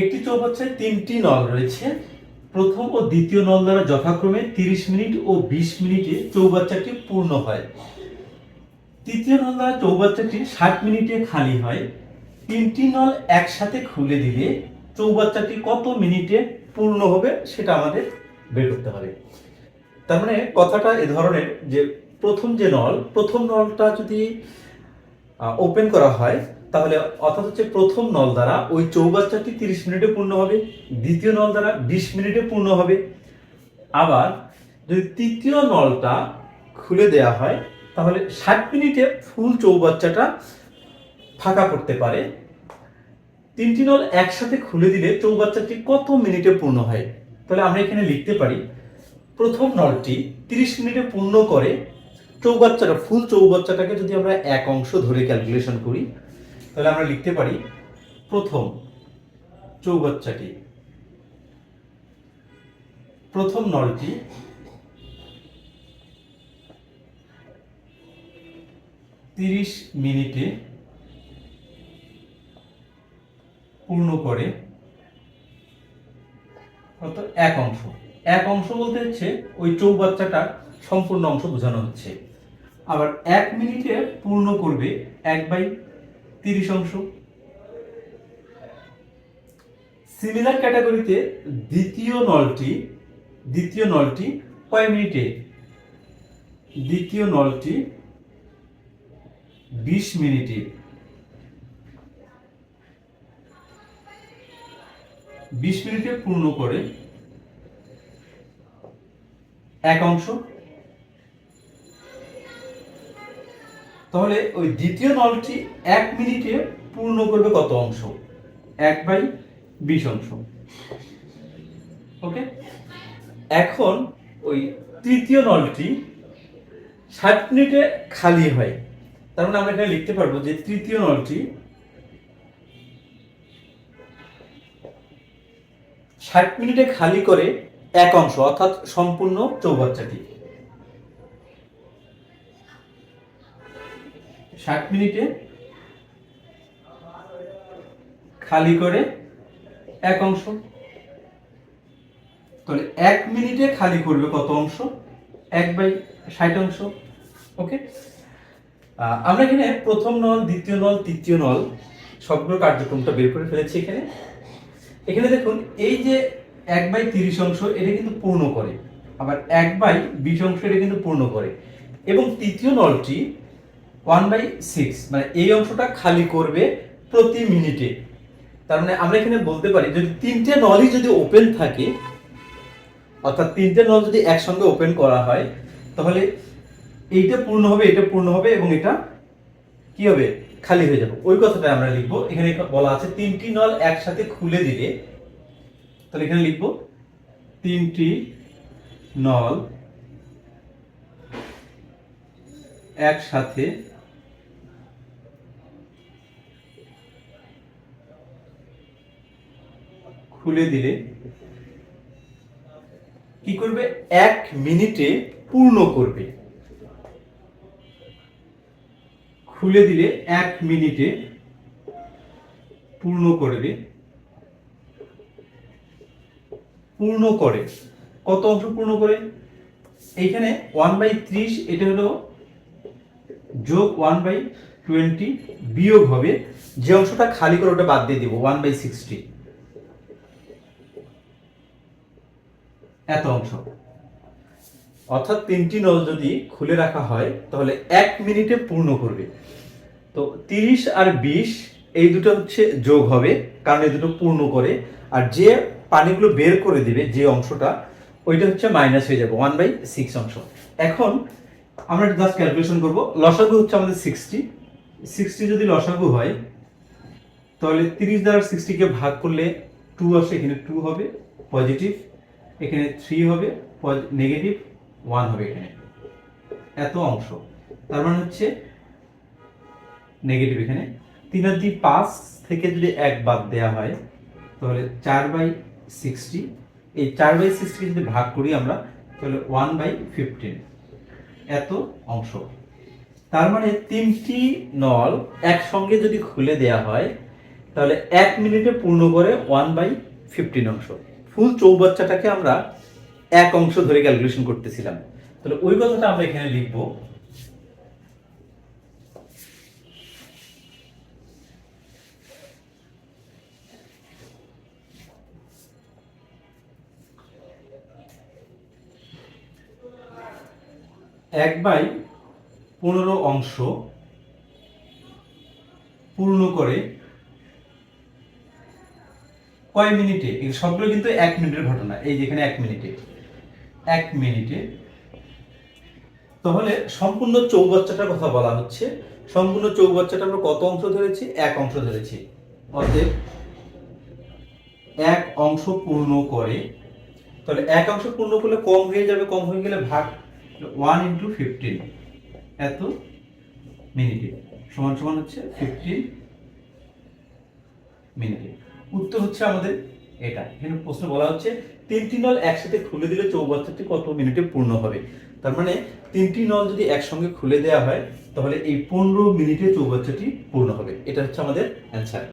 একটি চৌবাচ্চায় তিনটি নল রয়েছে। প্রথম ও দ্বিতীয় নল দ্বারা যথাক্রমে তিরিশ মিনিট ও বিশ মিনিটে চৌবাচ্চাটি পূর্ণ হয়। তৃতীয় নল দ্বারা চৌবাচ্চাটি ষাট মিনিটে খালি হয়। তিনটি নল একসাথে খুলে দিলে চৌবাচ্চাটি কত মিনিটে পূর্ণ হবে সেটা আমাদের বের করতে হবে। তার মানে কথাটা এ ধরনের যে প্রথম যে নল, প্রথম নলটা যদি ওপেন করা হয় তাহলে অর্থাৎ হচ্ছে প্রথম নল দ্বারা ওই চৌবাচ্চাটি তিরিশ মিনিটে পূর্ণ হবে, দ্বিতীয় নল দ্বারা বিশ মিনিটে পূর্ণ হবে। আবার যদি তৃতীয় নলটা খুলে দেয়া হয়, তাহলে ষাট মিনিটে ফুল চৌবাচ্চাটা ফাঁকা করতে পারে। তিনটি নল একসাথে খুলে দিলে চৌবাচ্চাটি কত মিনিটে পূর্ণ হয়? তাহলে আমরা এখানে লিখতে পারি, প্রথম নলটি তিরিশ মিনিটে পূর্ণ করে চৌবাচ্চাটা, ফুল চৌবাচ্চাটাকে যদি আমরা এক অংশ ধরে ক্যালকুলেশন করি তাহলে আমরা লিখতে পারি প্রথম চৌবাচ্চাটি প্রথম নলটি তিরিশ মিনিটে পূর্ণ করে, অর্থাৎ এক অংশ। এক অংশ বলতে হচ্ছে ওই চৌবাচ্চাটার সম্পূর্ণ অংশ বোঝানো হচ্ছে। আবার এক মিনিটে পূর্ণ করবে এক বাই তিরিশ অংশ। সিমিলার ক্যাটাগরিতে দ্বিতীয় নলটি দ্বিতীয় নলটি কয় মিনিটে? দ্বিতীয় নলটি বিশ মিনিটে। বিশ মিনিটে পূর্ণ করে এক অংশ। তাহলে ওই দ্বিতীয় নলটি এক মিনিটে পূর্ণ করবে কত অংশ? এক বাই বিশ অংশ। ওকে এখন ওই তৃতীয় নলটি ষাট মিনিটে খালি হয়। তার মানে আমরা এখানে লিখতে পারব যে তৃতীয় নলটি ষাট মিনিটে খালি করে এক অংশ, অর্থাৎ সম্পূর্ণ চৌবাচ্চাটি। ষাট মিনিটে খালি করে এক অংশ। তাহলে এক মিনিটে খালি করবে কত অংশ? এক বাই ষাট অংশ। ওকে? আমরা এখানে প্রথম নল, দ্বিতীয় নল, তৃতীয় নল সবগুলো কার্যক্রমটা বের করে ফেলেছি এখানে। এখানে দেখুন, এই যে এক বাই তিরিশ অংশ, এটা কিন্তু পূর্ণ করে। আবার এক বাই বিশ অংশ, এটা কিন্তু পূর্ণ করে। এবং তৃতীয় নলটি ওয়ান বাই সিক্স মানে এই অংশটা খালি করবে প্রতি মিনিটে। তার মানে আমরা এখানে বলতে পারি, যদি তিনটে নলই যদি ওপেন থাকে, অর্থাৎ তিনটে নল যদি একসঙ্গে ওপেন করা হয়, তাহলে এইটা পূর্ণ হবে, এটা পূর্ণ হবে এবং এটা কি হবে? খালি হয়ে যাবে। ওই কথাটা আমরা লিখব। এখানে বলা আছে তিনটি নল একসাথে খুলে দিলে, তাহলে এখানে লিখব, তিনটি নল একসাথে খুলে দিলে কি করবে? এক মিনিটে পূর্ণ করবে। খুলে দিলে এক মিনিটে পূর্ণ করবে। পূর্ণ করে। কত অংশ পূর্ণ করে? এইখানে ওয়ান বাই ত্রিশ, এটা হলো যোগ ওয়ান বাই টোয়েন্টি বিয়োগ হবে। যে অংশটা খালি করে ওটা বাদ দিয়ে দিব ওয়ান বাই সিক্সটি এত অংশ। অর্থাৎ তিনটি নল যদি খুলে রাখা হয়, তাহলে এক মিনিটে পূর্ণ করবে। তো তিরিশ আর বিশ, এই দুটো হচ্ছে যোগ হবে, কারণ এই দুটো পূর্ণ করে। আর যে পানিগুলো বের করে দিবে, যে অংশটা, ওইটা হচ্ছে মাইনাস হয়ে যাবে ওয়ান বাই সিক্স অংশ। এখন আমরা একটা জাস্ট ক্যালকুলেশন করব। লসাগু হচ্ছে আমাদের সিক্সটি সিক্সটি যদি লসাগু হয়, তাহলে তিরিশ দ্বারা সিক্সটিকে ভাগ করলে টু আসে, এখানে টু হবে পজিটিভ এখানে থ্রি হবে নেগেটিভ ওয়ান হবে এখানে। এত অংশ। তার মানে হচ্ছে নেগেটিভ এখানে। তিন দুই পাঁচ থেকে যদি এক বাদ দেওয়া হয়, তাহলে চার বাই সিক্সটি এই চার বাই সিক্সটিকে যদি ভাগ করি আমরা, তাহলে ওয়ান বাই ফিফটিন এত অংশ। তার মানে তিনটি নল একসঙ্গে যদি খুলে দেয়া হয়, তাহলে এক মিনিটে পূর্ণ করে ওয়ান বাই ফিফটিন অংশ। ফুল চৌবাচ্চাটাকে আমরা এক অংশ ধরে ক্যালকুলেশন করতেছিলাম। তাহলে ওই কথাটা আমরা এখানে লিখব। এক বাই পনেরো অংশ পূর্ণ করে কয় মিনিটে? সবগুলো কিন্তু এক মিনিটের ঘটনা। এই যেখানে এক মিনিটে। এক মিনিটে। তাহলে সম্পূর্ণ চৌবাচ্চাটার কথা বলা হচ্ছে। সম্পূর্ণ চৌবাচ্চাটা আমরা কত অংশ ধরেছি? এক অংশ ধরেছি। অতএব এক অংশ পূর্ণ করে। তাহলে এক অংশ পূর্ণ করলে কম হয়ে যাবে, কম হয়ে গেলে ভাগ ওয়ান ইন্টু ফিফটিন এত মিনিটে। সমান সমান হচ্ছে ফিফটিন মিনিটে। উত্তর হচ্ছে আমাদের এটা। এখানে প্রশ্ন বলা হচ্ছে, তিনটি নল একসাথে খুলে দিলে চৌবাচ্চাটি কত মিনিটে পূর্ণ হবে? তার মানে তিনটি নল যদি একসঙ্গে খুলে দেওয়া হয়, তাহলে এই পনেরো মিনিটে চৌবাচ্চাটি পূর্ণ হবে। এটা হচ্ছে আমাদের অ্যান্সার